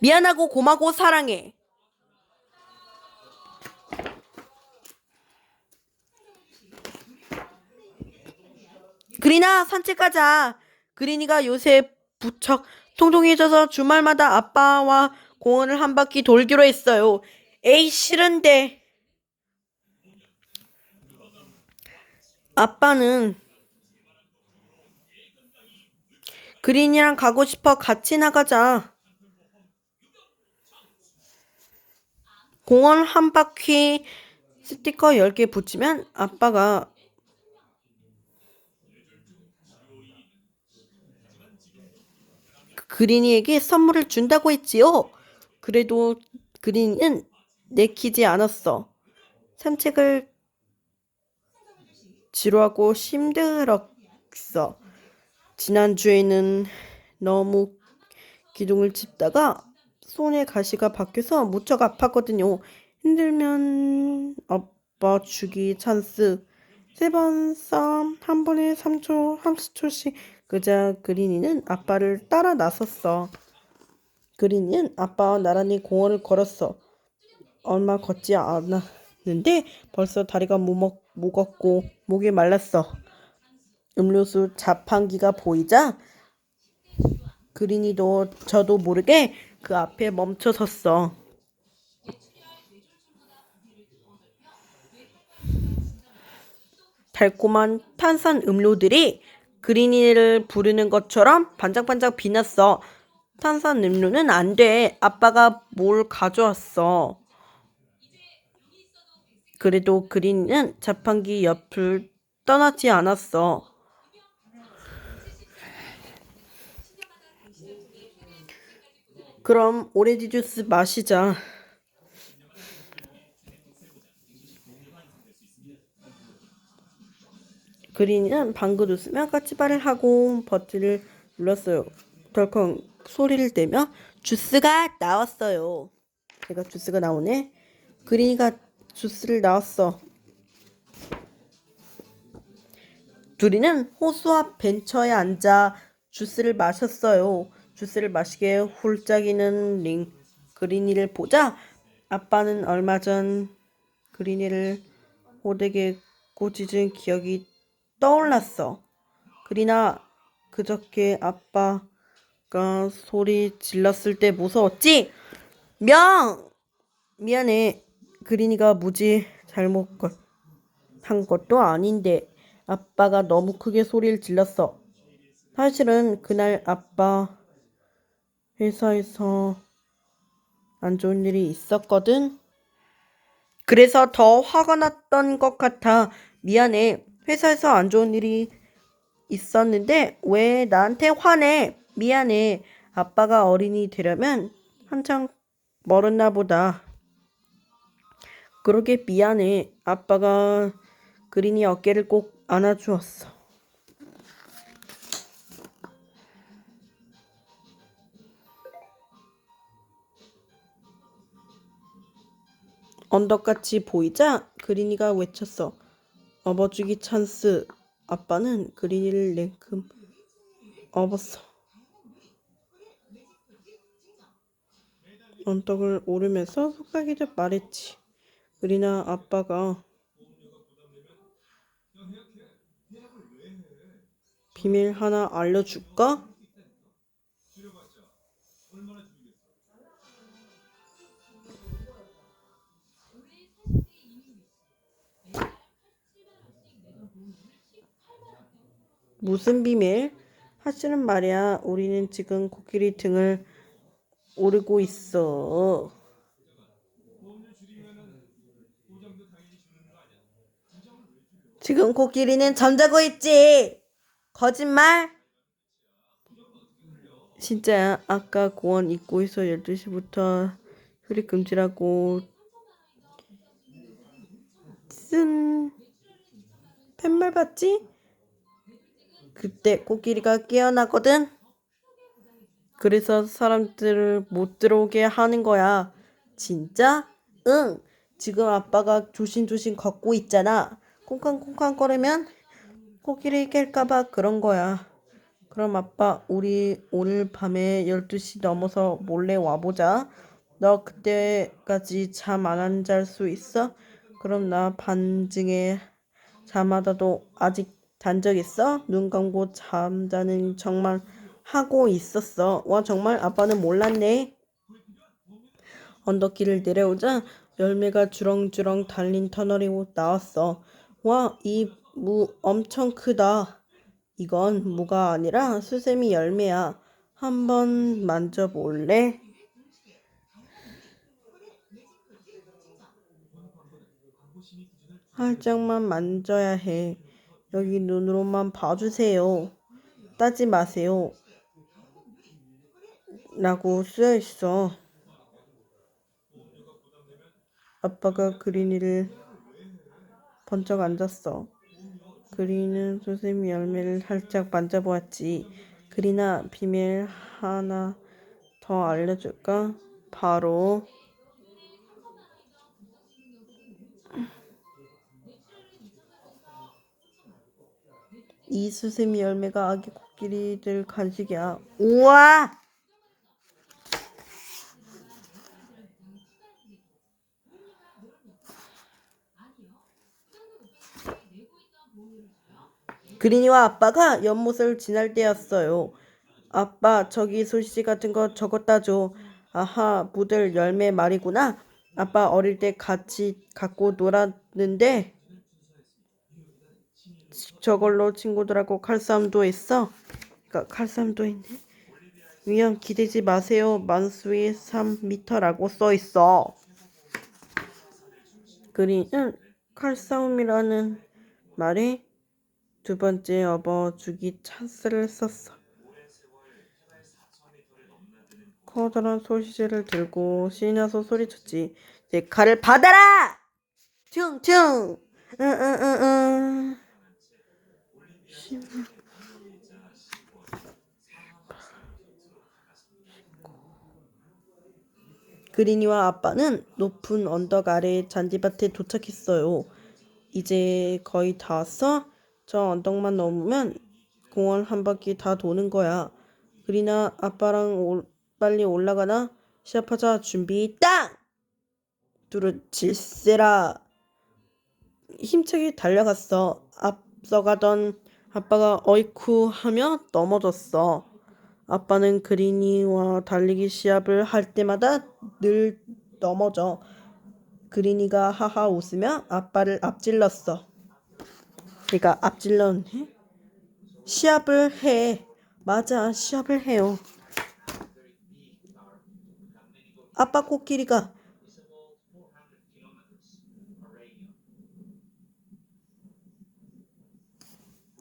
미안하고 고마고 사랑해. 그린아 산책 가자. 그린이가 요새 부쩍 통통해져서 주말마다 아빠와 공원을 한 바퀴 돌기로 했어요. 에이 싫은데. 아빠는 그린이랑 가고 싶어 같이 나가자. 공원 한 바퀴 스티커 10개 붙이면 아빠가 그린이에게 선물을 준다고 했지요. 그래도 그린이는 내키지 않았어. 산책을 지루하고 힘들었어. 지난주에는 너무 기둥을 짚다가 손에 가시가 박혀서 무척 아팠거든요. 힘들면 아빠 주기 찬스. 세 번 싸움, 한 번에 3초, 30초씩. 그자 그린이는 아빠를 따라 나섰어. 그린이는 아빠와 나란히 공원을 걸었어. 얼마 걷지 않았는데 벌써 다리가 무먹, 무겁고 목이 말랐어. 음료수 자판기가 보이자 그린이도 저도 모르게 그 앞에 멈춰 섰어. 달콤한 탄산 음료들이 그린이를 부르는 것처럼 반짝반짝 빛났어. 탄산 음료는 안 돼. 아빠가 뭘 가져왔어. 그래도 그린이는 자판기 옆을 떠나지 않았어. 그럼 오렌지 주스 마시자. 그린이는 방귀를 쓰며 까치발을 하고 버튼을 눌렀어요. 덜컹 소리를 내며 주스가 나왔어요. 내가 주스가 나오네. 그린이가 주스를 나왔어. 둘이는 호수 앞 벤처에 앉아 주스를 마셨어요. 주스를 마시게 홀짝이는 링 그린이를 보자 아빠는 얼마 전 그린이를 호되게 꼬집은 기억이 떠올랐어. 그리나 그저께 아빠가 소리 질렀을 때 무서웠지? 명! 미안해. 그린이가 무지 잘못 걸- 한 것도 아닌데 아빠가 너무 크게 소리를 질렀어. 사실은 그날 아빠 회사에서 안 좋은 일이 있었거든. 그래서 더 화가 났던 것 같아. 미안해. 회사에서 안 좋은 일이 있었는데 왜 나한테 화내? 미안해. 아빠가 어린이 되려면 한창 멀었나 보다. 그러게 미안해. 아빠가 그린이 어깨를 꼭 안아주었어. 언덕같이 보이자 그린이가 외쳤어. 업어주기 찬스. 아빠는 그린이를 냉큼 업었어. 언덕을 오르면서 속삭이듯 말했지. 그리나 아빠가 비밀 하나 알려줄까? 무슨 비밀? 사실은 말이야, 우리는 지금 코끼리 등을 오르고 있어. 지금 코끼리는 잠자고 있지. 거짓말? 진짜야. 아까 공원 입구에서 12시부터 소리 금지라고 쓴 팻말 봤지? 그때 코끼리가 깨어나거든. 그래서 사람들을 못 들어오게 하는 거야. 진짜? 응. 지금 아빠가 조심조심 걷고 있잖아. 콩쾅콩쾅 거리면 코끼리 깰까봐 그런 거야. 그럼 아빠, 우리 오늘 밤에 12시 넘어서 몰래 와보자. 너 그때까지 잠 안 잘 수 있어? 그럼 나 반증에 잠하다도 아직 잔 적 있어? 눈 감고 잠자는 정말 하고 있었어. 와, 정말 아빠는 몰랐네. 언덕길을 내려오자 열매가 주렁주렁 달린 터널이 나왔어. 와, 이 무 엄청 크다. 이건 무가 아니라 수세미 열매야. 한번 만져볼래? 살짝만 만져야 해. 여기 눈으로만 봐주세요. 따지 마세요. 라고 쓰여 있어. 아빠가 그린이를 번쩍 앉았어. 그린은 수세미 열매를 살짝 만져보았지. 그린아, 비밀 하나 더 알려줄까? 바로 이 수세미 열매가 아기 코끼리들 간식이야. 우와! 그린이와 아빠가 연못을 지날 때였어요. 아빠, 저기 소시 같은 거 적었다 줘. 아하, 무들 열매 말이구나. 아빠 어릴 때 같이 갖고 놀았는데 저걸로 친구들하고 칼싸움도 했어. 그러니까 칼싸움도 했네. 위험 기대지 마세요. 만수위 3미터라고 써 있어. 그린은 칼싸움이라는 말에 두 번째 업어 주기 찬스를 썼어. 커다란 소시지를 들고 신나서 소리쳤지. 내 칼을 받아라! 퉁퉁! 응응응응. 그린이와 아빠는 높은 언덕 아래 잔디밭에 도착했어요. 이제 거의 다 왔어? 저 언덕만 넘으면 공원 한 바퀴 다 도는 거야. 그리나 아빠랑 올- 빨리 올라가나? 시합하자 준비 땅! 둘은 질세라. 힘차게 달려갔어. 앞서가던 아빠가 어이쿠 하며 넘어졌어. 아빠는 그린이와 달리기 시합을 할 때마다 늘 넘어져. 그린이가 하하 웃으며 아빠를 앞질렀어. 그러니까 앞질렀네. 시합을 해. 맞아, 시합을 해요. 아빠 코끼리가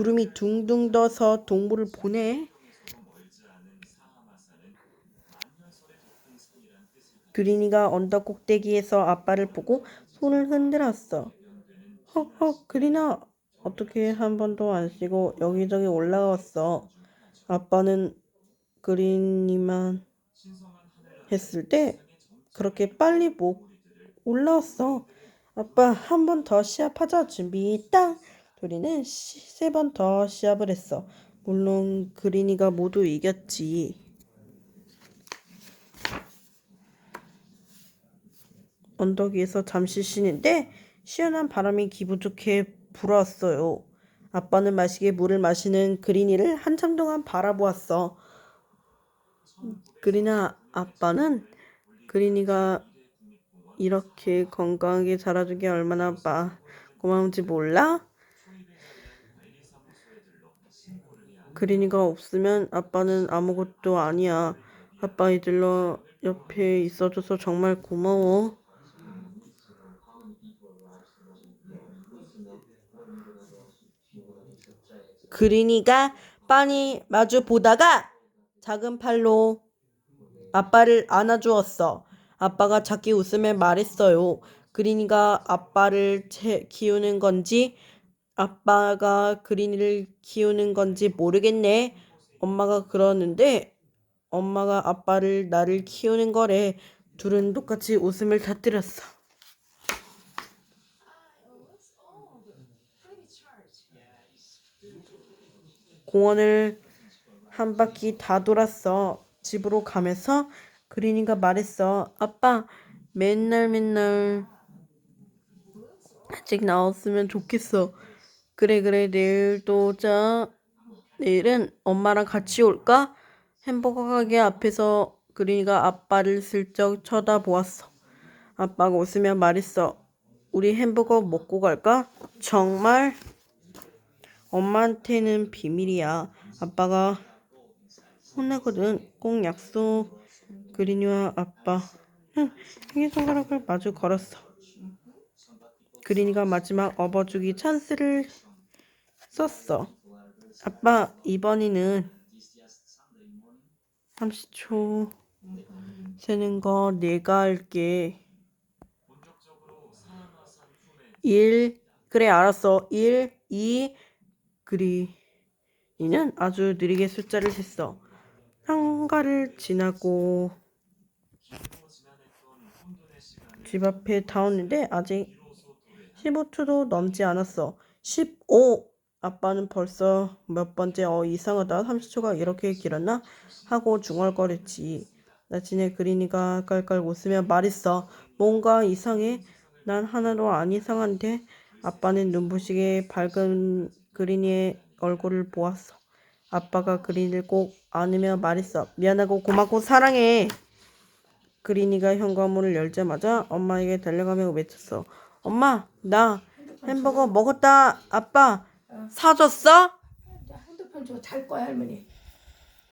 구름이 둥둥 떠서 동물을 보내. 그린이가 언덕 꼭대기에서 아빠를 보고 손을 흔들었어. 헉헉, 그린아, 어떻게 한 번도 안 쉬고 여기저기 올라왔어. 아빠는 그린이만 했을 때 그렇게 빨리 못 올라왔어. 아빠 한 번 더 시합하자 준비 땅. 둘이는 세 번 더 시합을 했어. 물론 그린이가 모두 이겼지. 언덕 위에서 잠시 쉬는데 시원한 바람이 기분 좋게 불어왔어요. 아빠는 마시게 물을 마시는 그린이를 한참 동안 바라보았어. 그리나 아빠는 그린이가 이렇게 건강하게 자라준 게 얼마나 마, 고마운지 몰라? 그린이가 없으면 아빠는 아무것도 아니야. 아빠 이들로 옆에 있어줘서 정말 고마워. 그린이가 빤히 마주 보다가 작은 팔로 아빠를 안아주었어. 아빠가 작게 웃으며 말했어요. 그린이가 아빠를 채, 키우는 건지 아빠가 그린이를 키우는 건지 모르겠네. 엄마가 그러는데 엄마가 아빠를 나를 키우는 거래. 둘은 똑같이 웃음을 터뜨렸어. 공원을 한 바퀴 다 돌았어. 집으로 가면서 그린이가 말했어. 아빠, 맨날 맨날 일찍 나왔으면 좋겠어. 그래, 그래, 내일 또 오자. 내일은 엄마랑 같이 올까? 햄버거 가게 앞에서 그린이가 아빠를 슬쩍 쳐다보았어. 아빠가 웃으며 말했어. 우리 햄버거 먹고 갈까? 정말? 엄마한테는 비밀이야. 아빠가 혼나거든. 꼭 약속. 그린이와 아빠. 응, 생일손가락을 마주 걸었어. 그린이가 마지막 업어주기 찬스를 썼어. 아빠, 이번에는 30초 세는 거 내가 할게. 1, 그래, 알았어. 1, 2, 그리 이는 아주 느리게 숫자를 셌어. 상가를 지나고 집 앞에 다 왔는데 아직 15초도 넘지 않았어. 15! 아빠는 벌써 몇 번째 어 이상하다. 30초가 이렇게 길었나? 하고 중얼거렸지. 나진의 그린이가 깔깔 웃으며 말했어. 뭔가 이상해. 난 하나도 안 이상한데. 아빠는 눈부시게 밝은 그린이의 얼굴을 보았어. 아빠가 그린이를 꼭 안으며 말했어. 미안하고 고맙고 사랑해. 그린이가 현관문을 열자마자 엄마에게 달려가며 외쳤어. 엄마, 나 햄버거 먹었다. 아빠, 사줬어? 핸드폰 줘잘 거야 할머니